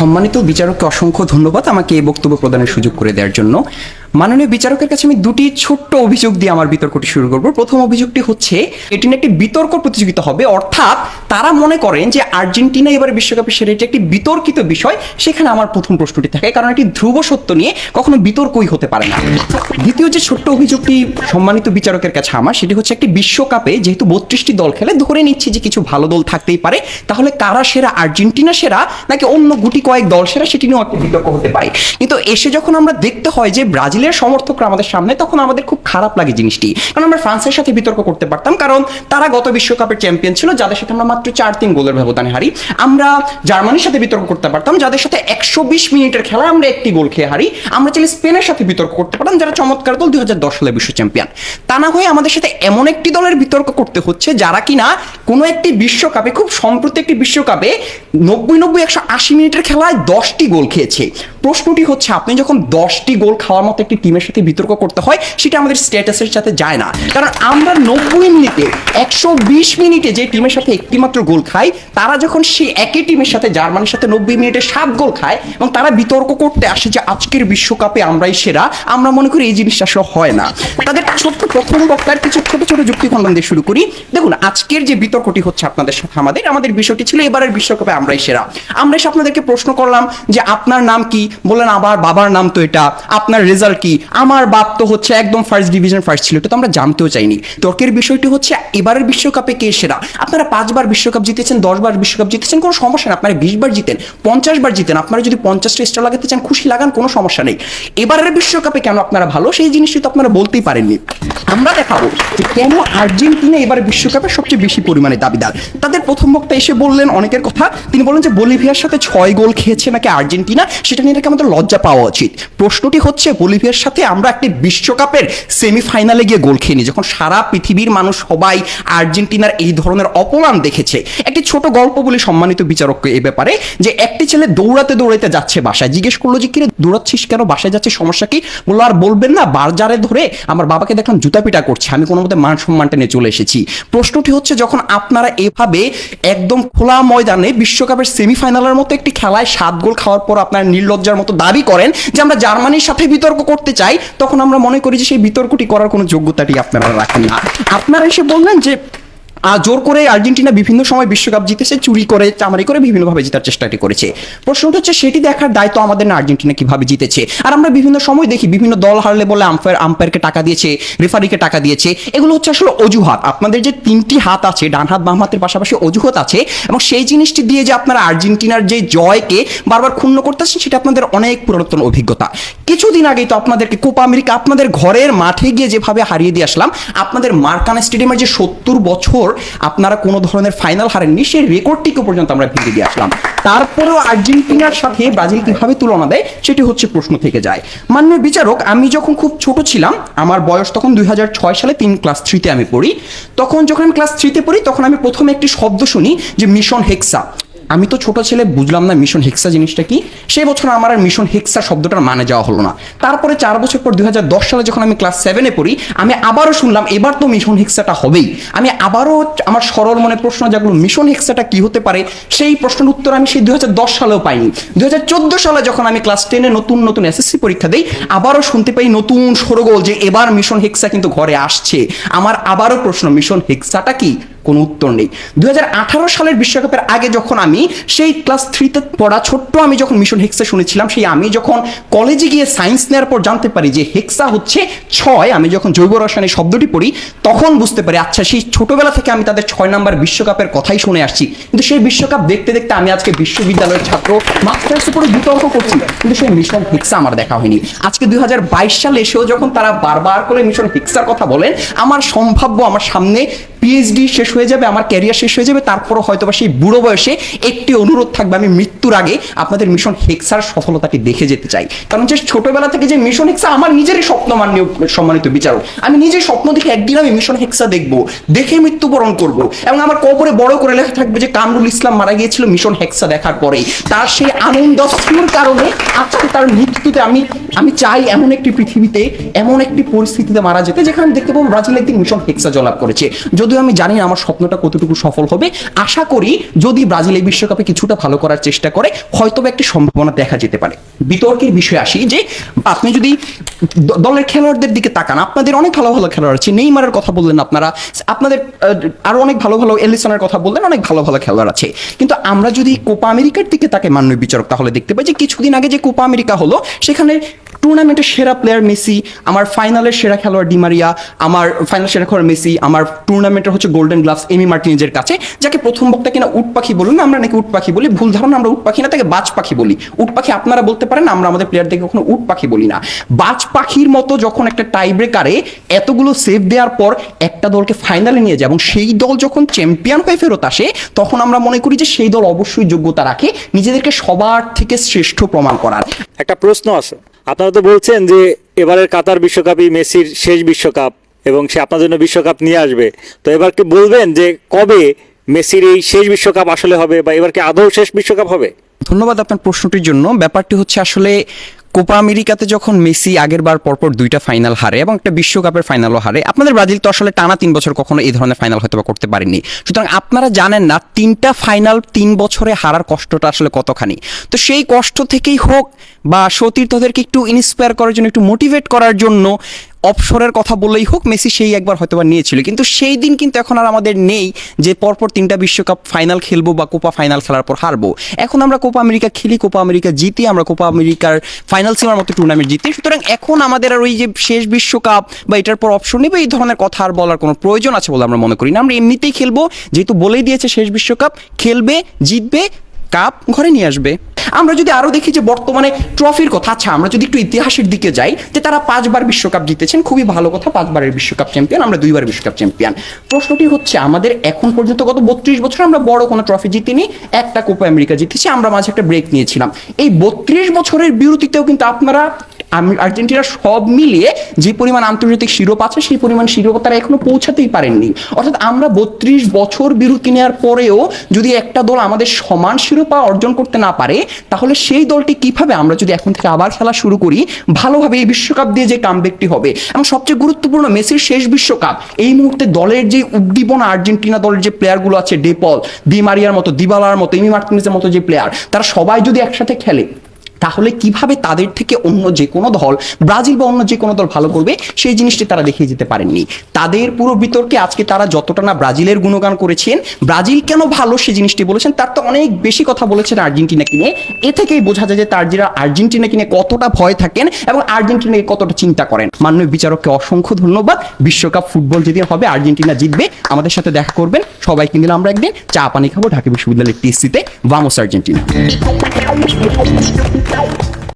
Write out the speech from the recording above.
সম্মানিত বিচারককে অসংখ্য ধন্যবাদ আমাকে এই বক্তব্য প্রদানের সুযোগ করে দেওয়ার জন্য। মাননীয় বিচারকের কাছে আমি দুটি ছোট্ট অভিযোগ দিয়ে আমার বিতর্কটি শুরু করব। প্রথম অভিযোগটি হচ্ছে, এটি একটি বিতর্ক প্রতিযোগিতা হবে। অর্থাৎ তারা মনে করেন যে আর্জেন্টিনা এবার বিশ্বকাপে সেরা এটি একটি বিতর্কিত বিষয়। সেখানে আমার প্রথম প্রশ্নটি থাকে, কারণ এটি ধ্রুব সত্য নিয়ে কখনো বিতর্কই হতে পারে না। দ্বিতীয় যে ছোট্ট অভিযোগটি সম্মানিত বিচারকের কাছে আমার, সেটি হচ্ছে একটি বিশ্বকাপে যেহেতু বত্রিশটি দল খেলে, ধরে নিচ্ছি যে কিছু ভালো দল থাকতেই পারে। তাহলে কারা সেরা? আর্জেন্টিনা সেরা নাকি অন্য গুটি কয়েক দল সেরা সেটি নিয়েও একটা বিতর্ক হতে পারে। কিন্তু এসে যখন আমরা দেখতে হয় যে ব্রাজিলের সমর্থকরা আমাদের সামনে, তখন আমাদের খুব খারাপ লাগে জিনিসটি। কারণ আমরা ফ্রান্সের সাথে বিতর্ক করতে পারতাম, কারণ তারা গত বিশ্বকাপের চ্যাম্পিয়ন ছিল, যাদের সাথে আমরা মাত্র চার তিন গোলের ব্যবধানে হারি। আমরা জার্মানির সাথে বিতর্ক করতে পারতাম, যাদের সাথে একশো বিশ মিনিটের খেলা আমরা একটি গোল খেয়ে হারি। আমরা চাইলে স্পেনের সাথে বিতর্ক করতে পারতাম, যারা চমৎকার দল দুই হাজার দশ সালে বিশ্ব চ্যাম্পিয়ন। তা না হয়ে আমাদের সাথে এমন একটি দলের বিতর্ক করতে হচ্ছে, যারা কিনা কোনো একটি বিশ্বকাপে, খুব সম্প্রতি একটি বিশ্বকাপে নব্বই নব্বই একশো আশি মিনিটের খেলায় দশটি গোল খেয়েছে। প্রশ্নটি হচ্ছে, আপনি যখন দশটি গোল খাওয়ার মতো একটি টিমের সাথে বিতর্ক করতে হয়, সেটা আমাদের স্ট্যাটাসের সাথে যায় না। কারণ আমরা নব্বই মিনিটে, একশো বিশ মিনিটে যে টিমের সাথে একটি মাত্র গোল খাই, তারা যখন সেই একই টিমের সাথে, জার্মানির সাথে নব্বই মিনিটে সাত গোল খায়, এবং তারা বিতর্ক করতে আসে যে আজকের বিশ্বকাপে আমরাই সেরা, আমরা মনে করি এই জিনিসটা আসলে হয় না। তাদের ছোট্ট প্রথম বক্তার কিছু ছোট ছোট যুক্তি দিয়ে শুরু করি। দেখুন, আজকের যে বিতর্কটি হচ্ছে আপনাদের সাথে আমাদের আমাদের বিষয়টি ছিল এবারের বিশ্বকাপে আমরাই সেরা। আমরা এসে আপনাদেরকে প্রশ্ন করলাম যে আপনার নাম কি? বললেন আবার বাবার নাম তো এটা। আপনার রেজাল্ট কি? আমার বাপ তো হচ্ছে একদম ফার্স্ট ডিভিশন ফার্স্ট ছিল। এটা তো আমরা জানতেও চাইনি। তর্কের বিষয়টি হচ্ছে, এবারের বিশ্বকাপে কে সেরা? আপনারা পাঁচবার বিশ্বকাপ জিতেছেন, দশবার বিশ্বকাপ জিতেছেন, কোনো সমস্যা নেই। আপনারা বিশ বার জিতেন পঞ্চাশ বার জিতেন। আপনারা যদি পঞ্চাশটা স্টার লাগাতে চান, খুশি লাগান, কোনো সমস্যা নেই। এবারের বিশ্বকাপে কেন আপনারা ভালো? সেই জিনিসটি তো আপনারা বলতেই পারেননি। আমরা দেখাবো যে কেন আর্জেন্টিনা এবার বিশ্বকাপে সবচেয়ে বেশি পরিমাণে দাবিদার। তাদের প্রথম বক্তা এসে বললেন, অনেকের কথা। তিনি বললেন যে, বলিভিয়ার সাথে ছয় গোল খেয়েছে নাকি আর্জেন্টিনা, সেটা নিয়ে আমাদের লজ্জা পাওয়া উচিত। প্রশ্নটি হচ্ছে, বলিভিয়ার সাথে আমরা একটি বিশ্বকাপের সেমিফাইনালে গিয়ে গোল খেয়ে যেখন সারা পৃথিবীর মানুষ সবাই আর্জেন্টিনার এই ধরনের অপমান দেখেছে। একটি ছোট গল্প বলি সম্মানিত বিচারককে এ ব্যাপারে, যে একটি ছেলে দৌড়াতে দৌড়াতে যাচ্ছে বাসায়। জিজ্ঞেস করল যে, কিরে, দৌড়াচ্ছিস কেন? বাসায় যাচ্ছে সমস্যা কি? বলল, আর বলবেন না, বাজারে ধরে আমার বাবাকে দেখলাম জুতা পিটা করছে, আমি কোনো মতে মান সম্মানটা নিয়ে চলে এসেছি। প্রশ্নটি হচ্ছে, যখন আপনারা এভাবে একদম খোলা ময়দানে বিশ্বকাপের সেমিফাইনালের মতো একটি খেলায় সাত গোল খাওয়ার পর আপনার নির্লজ্জার মতো দাবি করেন যে আমরা জার্মানির সাথে বিতর্ক করতে চাই, তখন আমরা মনে করি যে সেই বিতর্কটি করার কোনো যোগ্যতাটি আপনারা রাখেন না আপনারা এসে বললেন যে জোর করে আর্জেন্টিনা বিভিন্ন সময় বিশ্বকাপ জিতেছে, চুরি করে, চামারি করে বিভিন্নভাবে জেতার চেষ্টাটি করেছে। প্রশ্নটা হচ্ছে সেটি দেখার দায়িত্ব আমাদের না আর্জেন্টিনা কীভাবে জিতেছে? আর আমরা বিভিন্ন সময় দেখি বিভিন্ন দল হারলে বলে আম্পায়ার, আম্পায়ারকে টাকা দিয়েছে, রেফারিকে টাকা দিয়েছে। এগুলো হচ্ছে আসলে অজুহাত। আপনাদের যে তিনটি হাত আছে, ডান হাত, বাম হাতের পাশাপাশি অজুহাত আছে, এবং সেই জিনিসটি দিয়ে যে আপনারা আর্জেন্টিনার যে জয়কে বারবার ক্ষুণ্ণ করতেছেন, সেটা আপনাদের অনেক পুরাতন অভিজ্ঞতা। কিছুদিন আগেই তো আপনাদেরকে কোপা আমেরিকা আপনাদের ঘরের মাঠে গিয়ে যেভাবে হারিয়ে দিয়ে আসলাম, আপনাদের মার্কানা স্টেডিয়ামের যে সত্তর বছর আপনারা কোনো ধরনের ফাইনাল হারেননি সেই রেকর্ডটিকে পর্যন্ত আমরা ভেঙে দিয়ে আসলাম। তারপরেও আর্জেন্টিনার সাথে ব্রাজিল কীভাবে তুলনা দেয়, সেটি হচ্ছে প্রশ্ন থেকে যায়। মান্য বিচারক, আমি যখন খুব ছোট ছিলাম, আমার বয়স তখন দুই হাজার ছয় সালে তিন ক্লাস থ্রিতে আমি পড়ি। তখন যখন আমি ক্লাস থ্রিতে পড়ি, তখন আমি প্রথমে একটি শব্দ শুনি যে মিশন হেক্সা আমি তো ছোট ছেলে, বুঝলাম না মিশন হেক্সা জিনিসটা কি। সেই বছর আমার আর মিশন হেক্সা শব্দটার মানে যাওয়া হলো না। তারপরে চার বছর পর দুই সালে যখন আমি ক্লাস সেভেনে পড়ি, আমি আবারও শুনলাম, এবার তো মিশন হেক্সাটা হবেই। আমি আবারও আমার সরল মনে প্রশ্ন জাগলো, মিশন হেক্সাটা কি হতে পারে? সেই প্রশ্নের উত্তর আমি সেই দুই হাজার দশ সালেও পাইনি। দুই হাজার চোদ্দ সালে যখন আমি ক্লাস টেনে নতুন নতুন এসএসসি পরীক্ষা দিই, আবারও শুনতে পাই নতুন সরগোল যে এবার মিশন হেক্সা কিন্তু ঘরে আসছে। আমার আবারও প্রশ্ন, মিশন হেক্সাটা কি? কোনো উত্তর নেই। দুই হাজার আঠারো সালের বিশ্বকাপের আগে যখন আমি সেই ক্লাস থ্রিতে পড়া ছোট্ট আমি যখন মিশন হেক্সা শুনেছিলাম, সেই আমি যখন কলেজে গিয়ে সায়েন্স নেওয়ার পর জানতে পারি যে হেক্সা হচ্ছে ছয়, আমি যখন জৈব রসায়নের শব্দটি পড়ি, তখন বুঝতে পারি আচ্ছা সেই ছোটবেলা থেকে আমি তাদের ছয় নাম্বার বিশ্বকাপের কথাই শুনে আসছি। কিন্তু সেই বিশ্বকাপ দেখতে দেখতে আমি আজকে বিশ্ববিদ্যালয়ের ছাত্র, মাস্টার্স উপরে বিতর্ক করছি, কিন্তু সেই মিশন হেক্সা আমার দেখা হয়নি। আজকে দুই হাজার বাইশ সালে এসেও যখন তারা বারবার করে মিশন হেক্সার কথা বলেন, আমার সম্ভাব্য আমার সামনে পিএইচডি শেষ হয়ে যাবে, আমার ক্যারিয়ার শেষ হয়ে যাবে, তারপরও হয়তো বা সেই বুড়ো বয়সে একটি অনুরোধ থাকবে, আমি মৃত্যুর আগে আপনাদের মিশন হেক্সার সফলতাটি দেখে যেতে চাই। কারণ যে ছোটবেলা থেকে যে মিশন হেক্সা আমার নিজেরই স্বপ্ন মাননীয় সম্মানিত বিচারক। আমি নিজের স্বপ্ন দেখে একদিন আমি মিশন হেক্সা দেখব, দেখে মৃত্যুবরণ করব। এবং আমার কবরে বড় করে লেখা থাকবে যে কামরুল ইসলাম মারা গিয়েছিল মিশন হেক্সা দেখার পরেই। তার সেই আনন্দস্ফুর কারণে আজকে তার মৃত্যুতে আমি আমি চাই এমন একটি পৃথিবীতে, এমন একটি পরিস্থিতিতে মারা যেতে, যেখানে দেখতে পাবো ব্রাজিল একদিন মিশন হেক্সা জলাপ করেছে। যদিও আমি জানি আমার স্বপ্নটা কতটুকু সফল হবে? আশা করি যদি ব্রাজিল এই বিশ্বকাপে কিছুটা ভালো করার চেষ্টা করে হয়তো একটি সম্ভাবনা দেখা যেতে পারে। বিতর্কের বিষয়ে আসি যে, আপনি যদি দলের খেলোয়াড়দের দিকে তাকান, আপনাদের অনেক ভালো ভালো খেলোয়াড় আছে, নেইমারের কথা বললেন আপনারা, আপনাদের আরও অনেক ভালো ভালো এলিসনের কথা বললেন, অনেক ভালো ভালো খেলোয়াড় আছে। কিন্তু আমরা যদি কোপা আমেরিকার দিকে তাকে মাননীয় বিচারক, তাহলে দেখতে পাই যে কিছুদিন আগে যে কোপা আমেরিকা হলো, সেখানে টুর্নামেন্টের সেরা প্লেয়ার মেসি, আমার ফাইনালের সেরা খেলোয়াড় ডিমারিয়া আমার ফাইনাল সেরা খেলোয়াড় মেসি, আমার টুর্নামেন্টের হচ্ছে গোল্ডেন গ্লাভস এমি মার্টিনেজের কাছে, যাকে প্রথম বক্তা কিনা উট পাখি বলুন না, আমরা নাকি উট পাখি বলি, ভুল ধারণা আমরা উট পাখি না, তাকে বাজ পাখি বলি। উট পাখি আপনারা বলতে পারেন, আমরা আমাদের প্লেয়ারদেরকে কখনো উট পাখি বলি না। বাজ পাখির মতো যখন একটা টাই ব্রেকারে এতগুলো সেভ দেওয়ার পর একটা দলকে ফাইনালে নিয়ে যায়, এবং সেই দল যখন চ্যাম্পিয়ন হয়ে ফেরত আসে, তখন আমরা মনে করি যে সেই দল অবশ্যই যোগ্যতা রাখে, নিজেদেরকে সবার থেকে শ্রেষ্ঠ প্রমাণ করার। একটা প্রশ্ন আছে। আপনারা তো বলছেন যে এবারের কাতার বিশ্বকাপই মেসির শেষ বিশ্বকাপ। এবং সে আপনার জন্য বিশ্বকাপ নিয়ে আসবে। তো এবার কি বলবেন যে কবে মেসির এই শেষ বিশ্বকাপ আসলে হবে বা এবার কি আদৌ শেষ বিশ্বকাপ হবে? ধন্যবাদ আপনার প্রশ্নটির জন্য। ব্যাপারটি হচ্ছে আসলে কোপা আমেরিকাতে যখন মেসি আগের বার পরপর দুইটা ফাইনাল হারে এবং একটা বিশ্বকাপের ফাইনালও হারে, আপনাদের ব্রাজিল তো আসলে টানা তিন বছর কখনো এই ধরনের ফাইনাল হয়তো করতে পারেনি সুতরাং আপনারা জানেন না তিনটা ফাইনাল তিন বছরে হারার কষ্টটা আসলে কতখানি। তো সেই কষ্ট থেকেই হোক বা সতীর্থদেরকে একটু ইন্সপায়ার করার জন্য, একটু মোটিভেট করার জন্য অপসরের কথা বললেই হোক, মেসি সেই একবার হয়তোবা নিয়েছিল। কিন্তু সেই দিন কিন্তু এখন আর আমাদের নেই যে পরপর তিনটা বিশ্বকাপ ফাইনাল খেলব বা কোপা ফাইনাল খেলার পর হারবো। এখন আমরা কোপা আমেরিকা খেলি কোপা আমেরিকা জিতি, আমরা কোপা আমেরিকার ফাইনাল সিমার মতো টুর্নামেন্ট জিতি। সুতরাং এখন আমাদের আর ওই যে শেষ বিশ্বকাপ বা এটার পর অপশন নেবে এই ধরনের কথা আর বলার কোনো প্রয়োজন আছে বলে আমরা মনে করি না। আমরা এমনিতেই খেলব, যেহেতু বলেই দিয়েছে শেষ বিশ্বকাপ, খেলবে, জিতবে, কাপ ঘরে নিয়ে আসবে। আমরা যদি আরও দেখি যে বর্তমানে ট্রফির কথা আচ্ছা আমরা যদি একটু ইতিহাসের দিকে যাই, যে তারা পাঁচবার বিশ্বকাপ জিতেছেন, খুবই ভালো কথা, পাঁচবারের বিশ্বকাপ চ্যাম্পিয়ন আমরা দুইবার বিশ্বকাপ চ্যাম্পিয়ন প্রশ্নটি হচ্ছে, আমাদের এখন পর্যন্ত গত বত্রিশ বছর আমরা বড় কোনো ট্রফি জিতিনি, একটা কোপা আমেরিকা জিতেছি, আমরা মাঝে একটা ব্রেক নিয়েছিলাম। এই বত্রিশ বছরের বিরতিতেও কিন্তু আপনারা আম- আর্জেন্টিনা সব মিলিয়ে যে পরিমাণ আন্তর্জাতিক শিরোপা আছে, সেই পরিমাণ শিরোপা তারা এখনও পৌঁছাতেই পারেননি। অর্থাৎ আমরা বত্রিশ বছর বিরতি নেওয়ার পরেও যদি একটা দল আমাদের সমান শিরোপা অর্জন করতে না পারে, তাহলে সেই দলটি কীভাবে? আমরা যদি এখন থেকে আবার খেলা শুরু করি, ভালোভাবে এই বিশ্বকাপ দিয়ে যে কামব্যাকটি হবে। এবং সবচেয়ে গুরুত্বপূর্ণ মেসির শেষ বিশ্বকাপ, এই মুহূর্তে দলের যে উদ্দীপনা, আর্জেন্টিনা দলের যে প্লেয়ারগুলো আছে, ডেপল দি মারিয়ার মতো, দিবালার মতো ইমি মার্টিনেজের মতো যে প্লেয়ার, তারা সবাই যদি একসাথে খেলে তাহলে কীভাবে তাদের থেকে অন্য যে কোনো দল, ব্রাজিল বা অন্য যে কোনো দল ভালো করবে, সেই জিনিসটি তারা দেখিয়ে যেতে পারেননি। তাদের পুরো বিতর্কে আজকে তারা যতটা না ব্রাজিলের গুণগান করেছেন, ব্রাজিল কেন ভালো সেই জিনিসটি বলেছেন, তার তো অনেক বেশি কথা বলেছেন আর্জেন্টিনাকে নিয়ে। এ থেকেই বোঝা যায় যে তার যারা আর্জেন্টিনাকে নিয়ে কতটা ভয় থাকেন এবং আর্জেন্টিনাকে কতটা চিন্তা করেন। মাননীয় বিচারককে অসংখ্য ধন্যবাদ। বিশ্বকাপ ফুটবল যেদিন হবে, আর্জেন্টিনা জিতবে। আমাদের সাথে দেখা করবেন। সবাইকে নিলাম আমরা একদিন। চা, পানি খাব ঢাকা বিশ্ববিদ্যালয়ের টিসিতে ভামোস আর্জেন্টিনা Tchau.